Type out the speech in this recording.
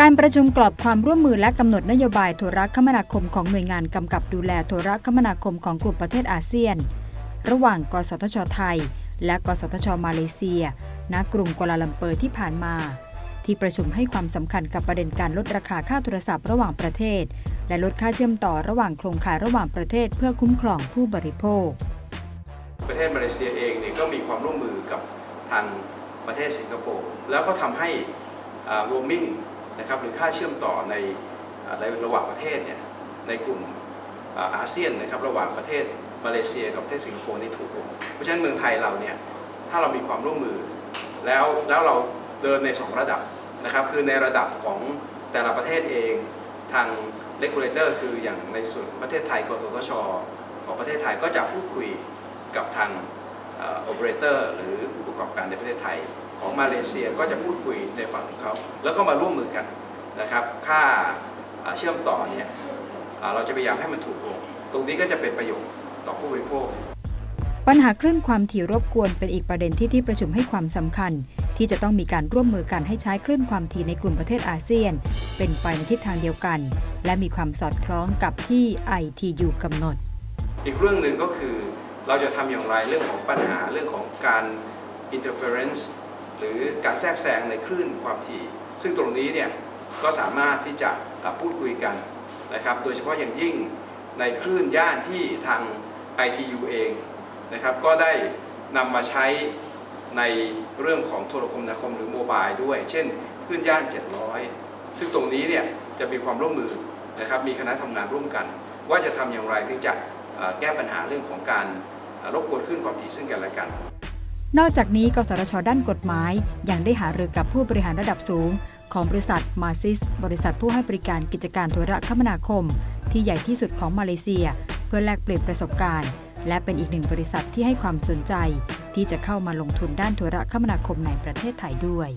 การประชุมกรอบความร่วมมือและกำหนดนโยบายโทรคมนาคมของหน่วยงานกำกับดูแลโทรคมนาคมของกลุ่มประเทศอาเซียน ระหว่าง กสทช ไทย และกสทช มาเลเซีย ณ กรุงกัวลาลัมเปอร์ที่ผ่านมา ที่ประชุมให้ความสำคัญกับประเด็นการลดราคาค่าโทรศัพท์ระหว่างประเทศ และลดค่าเชื่อมต่อระหว่างโครงข่ายระหว่างประเทศเพื่อคุ้มครองผู้บริโภค ประเทศมาเลเซียเองเนี่ยก็มีความร่วมมือกับทางประเทศสิงคโปร์แล้วก็ทำให้โรมมิ่ง นะครับหรือค่าเชื่อมต่อในในระหว่างประเทศเนี่ยในกลุ่มอาเซียนนะครับระหว่างประเทศมาเลเซียกับประเทศสิงคโปร์นี่ถูกลงเพราะฉะนั้นเมืองไทยเราเนี่ยถ้าเรามีความร่วมมือ แล้วแล้วเราเดินในสองระดับนะครับคือในระดับของแต่ละประเทศเองทาง regulator คืออย่างในส่วนประเทศไทยกสทชของประเทศไทยก็จะพูดคุยกับทางโอเปอเรเตอร์หรือผู้ประกอบการในประเทศไทย ของมาเลเซียก็จะพูดคุยในฝั่งของเขา แล้วก็มาร่วมมือกันนะครับค่าอ่าเชื่อมต่อเนี่ยอ่าเราจะพยายามให้มันถูกลง ตรงนี้ก็จะเป็นประโยชน์ต่อผู้บริโภคปัญหาคลื่นความถี่รบกวนเป็นอีกประเด็นที่ที่ประชุมให้ความสำคัญ ที่จะต้องมีการร่วมมือกันให้ใช้คลื่นความถี่ในกลุ่มประเทศอาเซียน เป็นไปในทิศทางเดียวกัน และมีความสอดคล้องกับที่ ITU กำหนด อีกเรื่องหนึ่งก็คือเราจะทำอย่างไรเรื่องของปัญหาเรื่องของการ interference หรือการแทรกแซงในคลื่นความถี่ ซึ่งตรงนี้เนี่ยก็สามารถที่จะพูดคุยกันนะครับโดยเฉพาะอย่างยิ่งในคลื่นย่านที่ทาง ITU เองนะครับก็ได้นำมาใช้ในเรื่องของโทรคมนาคมหรือโมบายด้วย เช่นคลื่นย่าน 700 ซึ่งตรงนี้เนี่ยจะมีความร่วมมือนะครับมีคณะทำงานร่วมกัน ว่าจะทำอย่างไรถึงจะเอ่อแก้ปัญหาเรื่องของการรบกวนคลื่นความถี่ซึ่งกันและกัน นอกจากนี้กสทชด้านกฎหมายยังได้หารือกับผู้บริหารระดับสูง ของบริษัทมาซิส บริษัทผู้ให้บริการกิจการโทรคมนาคม ที่ใหญ่ที่สุดของมาเลเซีย เพื่อแลกเปลี่ยนประสบการณ์ และเป็นอีกหนึ่งบริษัทที่ให้ความสนใจ ที่จะเข้ามาลงทุนด้านโทรคมนาคมในประเทศไทยด้วย